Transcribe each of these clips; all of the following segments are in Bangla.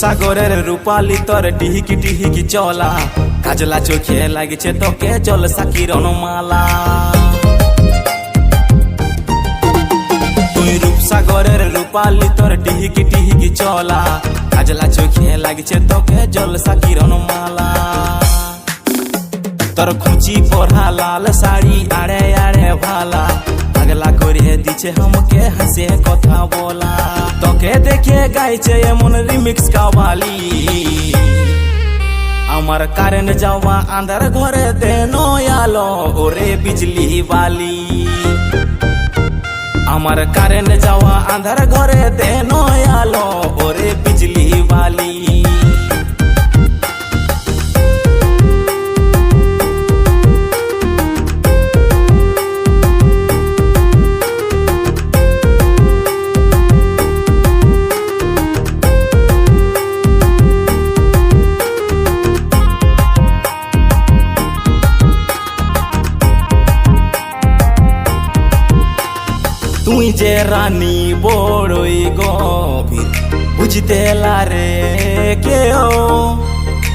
রূপসাগরের রূপালি তোর টিহিকি টিহিকি চলা। কাজলা চোখে লাগিছে তোকে জল সাকিরণ মালা। তুই রূপসাগরের রূপালি তোর টিহিকি টিহিকি চলা। কাজলা চোখে লাগিছে তোকে জল সাকিরণ মালা। তোর খুঁচি পড়া লাল শাড়ি আড়ে আড়ে ভালা। পাগলা করিয়ে দিছে আমাকে হাসে কথা বলা। তোকে দেখে গাইছে এমন রিমিক্স কাওয়ালি। আমার কারেন যাওয়া আন্ধার ঘরে দেন আলো ওরে বিজলি বালি। আমার কারেন যাওয়া আন্ধার ঘরে দেন আলো ওরে বিজলি বালি। তুই যে রানী বড়ই গভীর, বুঝতে লারে কেও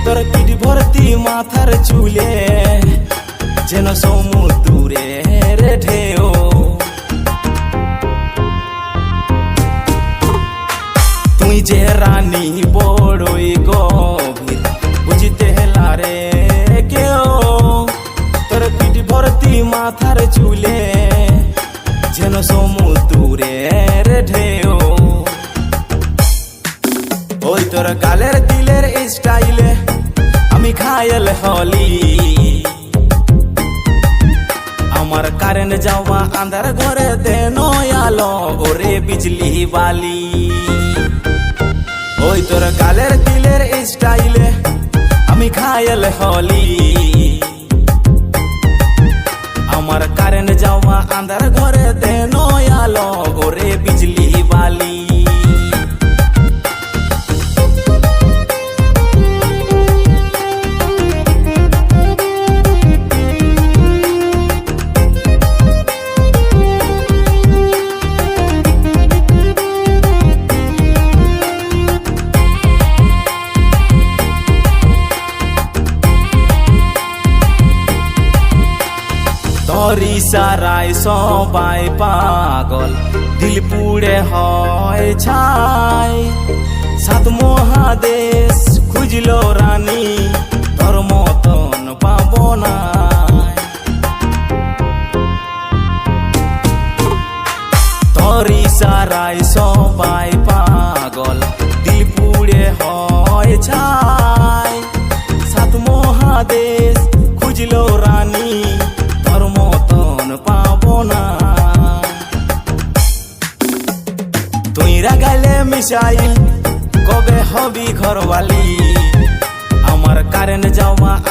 তোর পিঠ ভর্তি মাথার চুলে যেন সমুদ্রে ঢেও তুই যে রানী বড়ই গভীর, বুঝতে লারে কেও তোর পিঠ ভর্তি মাথার চুলে যেন সমুদ্রের ঢেউ। ওই তোর গালের দিলের স্টাইলে আমি খায়াল হলি। আমার কারেন্ট যাওয়া আন্ধার ঘরে আলো, ওরে বিজলি বালি। ওই তোর গালের দিলের স্টাইলে আমি খায়াল হলি। সবাই পাগল, দিল পুড়ে হয় ছাই। সাত মহাদেশ খুঁজল রানী তোর মতন পাব না। তরি সারাই সবাই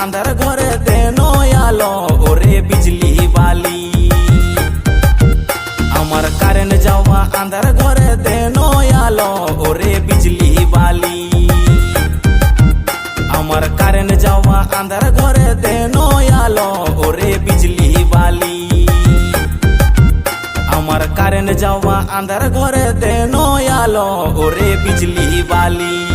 আন্ধার ঘরে দেন আলো, ওরে বিজলি বালি। আমার কারেন্ট যাওয়া আন্ধার ঘরে দেন আলো, ওরে বিজলি বালি। আমার কারেন্ট যাওয়া আন্ধার ঘরে দেন আলো, ওরে বিজলি বালি। আমার কারেন্ট যাওয়া আন্ধার ঘরে দেন আলো, ওরে বিজলি বালি।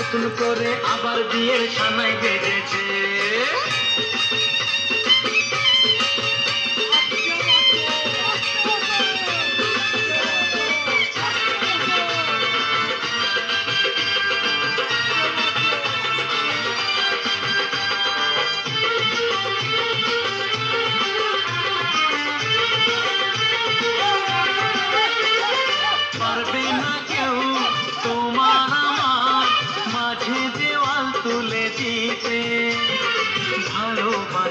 নতুন করে আবার বিয়ের সানাই বেজেছে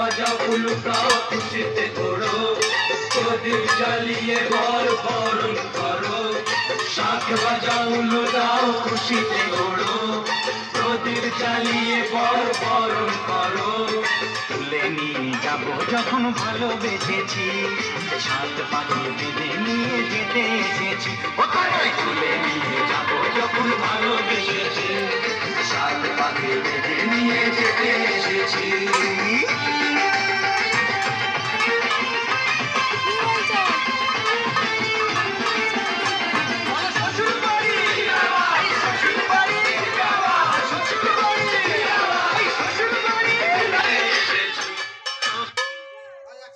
শাক বাজা উলুকাও খুশিতে ঘোড়ো প্রদীপ জ্বালিয়ে বর বরণ করো। শাক বাজা উলুকাও খুশিতে ঘোড়ো প্রদীপ জ্বালিয়ে বর বরণ করো। তুলে নিয়ে যাব যখন ভালোবেসেছি। সাত পাখি বেঁধে নিয়ে যেতে এসেছি। কোথায়? তুলে নিয়ে যাব যখন ভালোবেসেছি। সাত পাখি বেঁধে নিয়ে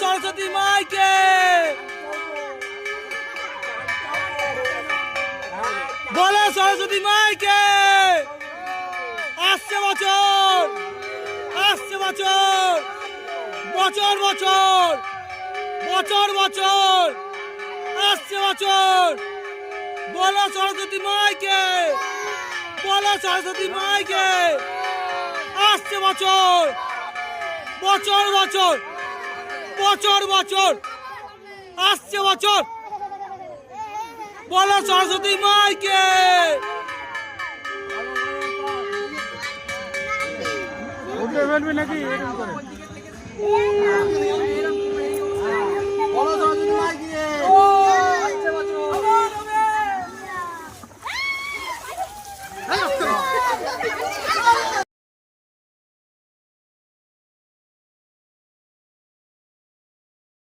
সরস্বতী মাইকে। বলো সরস্বতী মাইকে। আসছে বছর আসছে বছর বছর বছর বছর বছর, আসছে বছর। বলো সরস্বতী মাইকে, বলো সরস্বতী মাইকে। আসছে বছর বছর বছর। বছর বছর। আসছে বছর। বলো সরস্বতী মাইকে। উঠে ফেলবে নাকি?